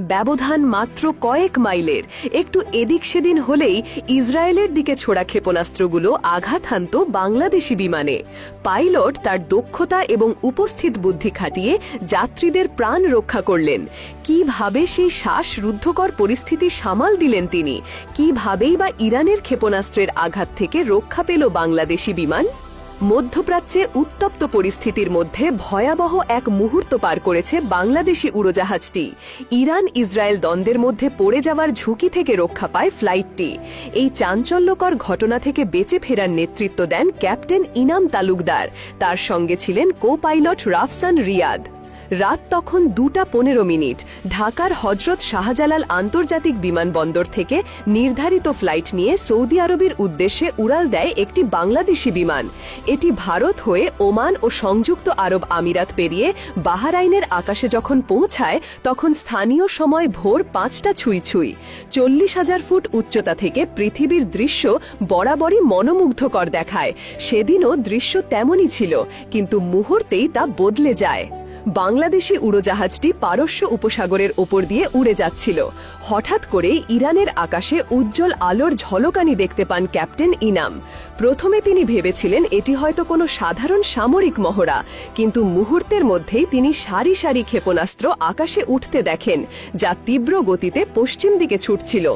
ব্যবধান মাত্র কয়েক মাইলের। একটু এদিক সেদিন হলেই ইসরায়েলের দিকে ছোড়া ক্ষেপণাস্ত্রগুলো আঘাত হানত বাংলাদেশি বিমানে। পাইলট তার দক্ষতা এবং উপস্থিত বুদ্ধি খাটিয়ে যাত্রীদের প্রাণ রক্ষা করলেন। কীভাবে সেই শ্বাসরুদ্ধকর পরিস্থিতি সামাল দিলেন তিনি? কিভাবেই বা ইরানের ক্ষেপণাস্ত্রের আঘাত থেকে রক্ষা পেল বাংলাদেশি বিমান? মধ্যপ্রাচ্যে উত্তপ্ত পরিস্থিতির মধ্যে ভয়াবহ এক মুহূর্ত পার করেছে বাংলাদেশি উড়োজাহাজটি। ইরান ইসরায়েল দ্বন্দ্বের মধ্যে পড়ে যাওয়ার ঝুঁকি থেকে রক্ষা পায় ফ্লাইটটি। এই চাঞ্চল্যকর ঘটনা থেকে বেঁচে ফেরার নেতৃত্ব দেন ক্যাপ্টেন ইনাম তালুকদার। তার সঙ্গে ছিলেন কো পাইলট রাফসান রিয়াদ। রাত তখন দুটা পনেরো মিনিট। ঢাকার হজরত শাহজালাল আন্তর্জাতিক বিমানবন্দর থেকে নির্ধারিত ফ্লাইট নিয়ে সৌদি আরবের উদ্দেশ্যে উড়াল দেয় একটি বাংলাদেশি বিমান। এটি ভারত হয়ে ওমান ও সংযুক্ত আরব আমিরাত পেরিয়ে বাহারাইনের আকাশে যখন পৌঁছায়, তখন স্থানীয় সময় ভোর পাঁচটা ছুঁই ছুঁই চল্লিশ হাজার ফুট উচ্চতা থেকে পৃথিবীর দৃশ্য বরাবরই মনোমুগ্ধকর দেখায়। সেদিনও দৃশ্য তেমনই ছিল, কিন্তু মুহূর্তেই তা বদলে যায়। বাংলাদেশি উড়োজাহাজটি পারস্য উপসাগরের ওপর দিয়ে উড়ে যাচ্ছিল। হঠাৎ করে ইরানের আকাশে উজ্জ্বল আলোর ঝলকানি দেখতে পান ক্যাপ্টেন ইনাম। প্রথমে তিনি ভেবেছিলেন এটি হয়তো কোনো সাধারণ সামরিক মহড়া, কিন্তু মুহূর্তের মধ্যেই তিনি সারি সারি ক্ষেপণাস্ত্র আকাশে উঠতে দেখেন, যা তীব্র গতিতে পশ্চিম দিকে ছুটছিল।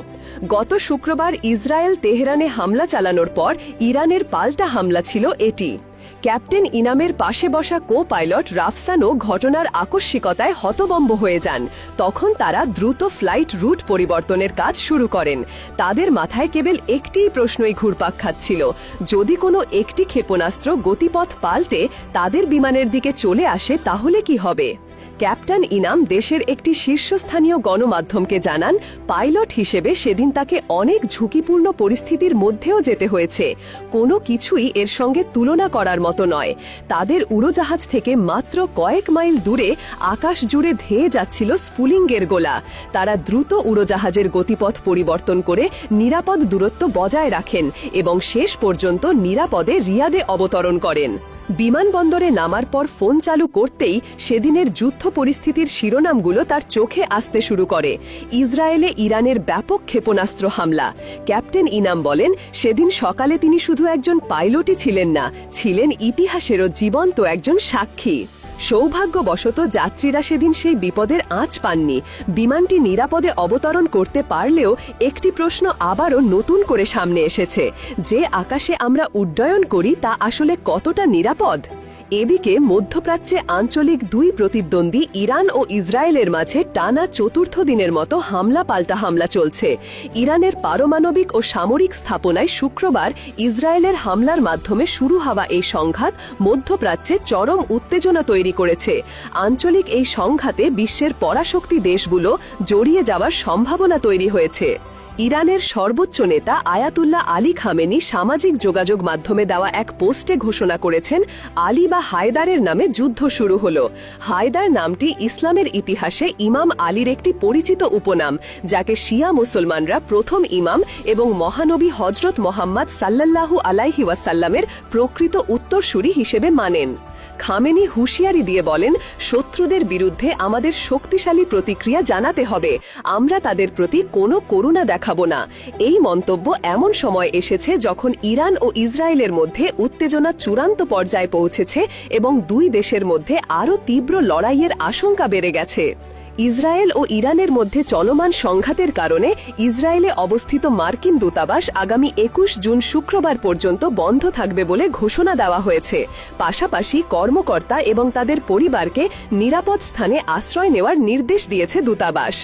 গত শুক্রবার ইসরায়েল তেহরানে হামলা চালানোর পর ইরানের পাল্টা হামলা ছিল এটি। ক্যাপ্টেন ইনামের পাশে বসা কো পাইলট রাফসানও ঘটনার আকস্মিকতায় হতবম্ব হয়ে যান। তখন তারা দ্রুত ফ্লাইট রুট পরিবর্তনের কাজ শুরু করেন। তাদের মাথায় কেবল একটিই প্রশ্নই ঘুরপাক খাচ্ছিল। যদি কোনো একটি ক্ষেপণাস্ত্র গতিপথ পাল্টে তাদের বিমানের দিকে চলে আসে, তাহলে কি হবে? ক্যাপ্টেন ইনাম দেশের একটি শীর্ষস্থানীয় গণমাধ্যমকে জানান, পাইলট হিসেবে সেদিন তাকে অনেক ঝুঁকিপূর্ণ পরিস্থিতির মধ্যেও যেতে হয়েছে। কোনো কিছুই এর সঙ্গে তুলনা করার মতো নয়। তাদের উড়োজাহাজ থেকে মাত্র কয়েক মাইল দূরে আকাশ জুড়ে ধেয়ে যাচ্ছিল স্ফুলিঙ্গের গোলা। তারা দ্রুত উড়োজাহাজের গতিপথ পরিবর্তন করে নিরাপদ দূরত্ব বজায় রাখেন এবং শেষ পর্যন্ত নিরাপদে রিয়াদে অবতরণ করেন। বিমানবন্দরে নামার পর ফোন চালু করতেই সেদিনের যুদ্ধ পরিস্থিতির শিরোনামগুলো তার চোখে আসতে শুরু করে। ইসরায়েলে ইরানের ব্যাপক ক্ষেপণাস্ত্র হামলা। ক্যাপ্টেন ইনাম বলেন, সেদিন সকালে তিনি শুধু একজন পাইলটই ছিলেন না, ছিলেন ইতিহাসেরও জীবন্ত একজন সাক্ষী। সৌভাগ্যবশত যাত্রীরা সেদিন সেই বিপদের আঁচ পাননি। বিমানটি নিরাপদে অবতরণ করতে পারলেও একটি প্রশ্ন আবারও নতুন করে সামনে এসেছে। যে আকাশে আমরা উড্ডয়ন করি তা আসলে কতটা নিরাপদ? এদিকে মধ্যপ্রাচ্যে আঞ্চলিক দুই প্রতিদ্বন্দ্বী ইরান ও ইসরায়েলের মাঝে টানা চতুর্থ দিনের মতো হামলা পাল্টা হামলা চলছে। ইরানের পারমাণবিক ও সামরিক স্থাপনায় শুক্রবার ইসরায়েলের হামলার মাধ্যমে শুরু হওয়া এই সংঘাত মধ্যপ্রাচ্যে চরম উত্তেজনা তৈরি করেছে। আঞ্চলিক এই সংঘাতে বিশ্বের পরাশক্তি দেশগুলো জড়িয়ে যাওয়ার সম্ভাবনা তৈরি হয়েছে। ইরানের সর্বোচ্চ নেতা আয়াতুল্লাহ আলী খামেনি সামাজিক যোগাযোগ মাধ্যমে দেওয়া এক পোস্টে ঘোষণা করেছেন, আলী বা হায়দারের নামে যুদ্ধ শুরু হল। হায়দার নামটি ইসলামের ইতিহাসে ইমাম আলীর একটি পরিচিত উপনাম, যাকে শিয়া মুসলমানরা প্রথম ইমাম এবং মহানবী হজরত মোহাম্মদ সাল্লাল্লাহু আলাইহি ওয়াসাল্লামের প্রকৃত উত্তরসূরি হিসেবে মানেন। খামেনি হুঁশিয়ারি দিয়ে বলেন, শত্রুদের বিরুদ্ধে আমাদের শক্তিশালী প্রতিক্রিয়া জানাতে হবে। আমরা তাদের প্রতি কোনো করুণা দেখাবো না। এই মন্তব্য এমন সময় এসেছে যখন ইরান ও ইসরায়েলের মধ্যে উত্তেজনা চূড়ান্ত পর্যায়ে পৌঁছেছে এবং দুই দেশের মধ্যে আরও তীব্র লড়াইয়ের আশঙ্কা বেড়ে গেছে। ইসরায়েল ও ইরানের মধ্যে চলমান সংঘাতের কারণে ইসরায়েলে অবস্থিত মার্কিন দূতাবাস আগামী একুশ জুন শুক্রবার পর্যন্ত বন্ধ থাকবে বলে ঘোষণা দেওয়া হয়েছে। পাশাপাশি কর্মকর্তা এবং তাদের পরিবারকে নিরাপদ স্থানে আশ্রয় নেওয়ার নির্দেশ দিয়েছে দূতাবাস।